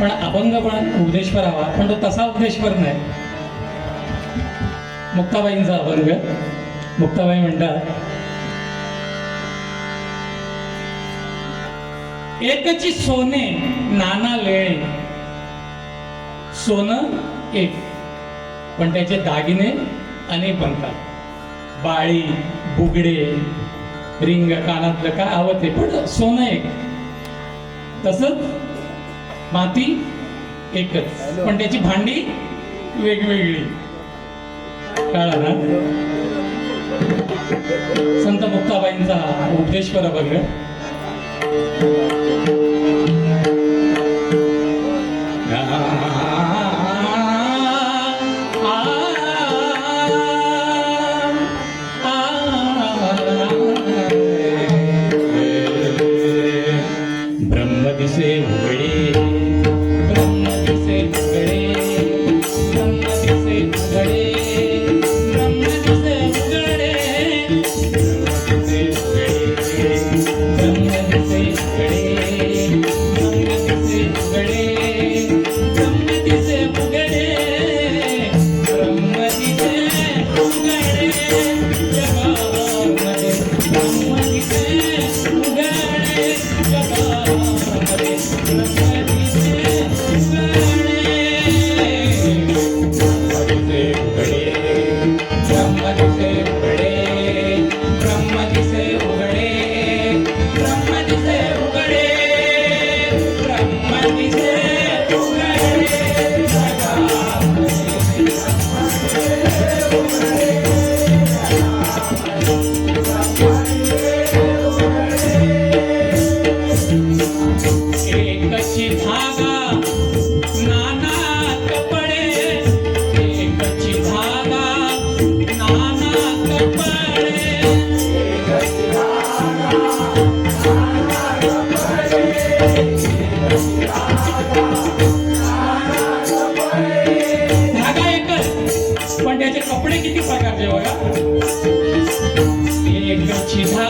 पण अभंग पण उपदेशवर हवा पण तो तसा उपदेशवर नाही. मुक्ताबाईंचा अभंग. मुक्ताबाई म्हणतात एकची सोने नाना लेणे सोनं एक. पण त्याचे दागिने अनेक बनतात. बाळी बुगडे रिंग कानातलं काय आवते पण सोनं एक. तसंच माती एकच. पण त्याची भांडी वेगवेगळी. कळलं ना? संत मुक्ताबाईंचा उपदेश करा बघ. देवगा एक चिधा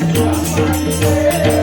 Deus.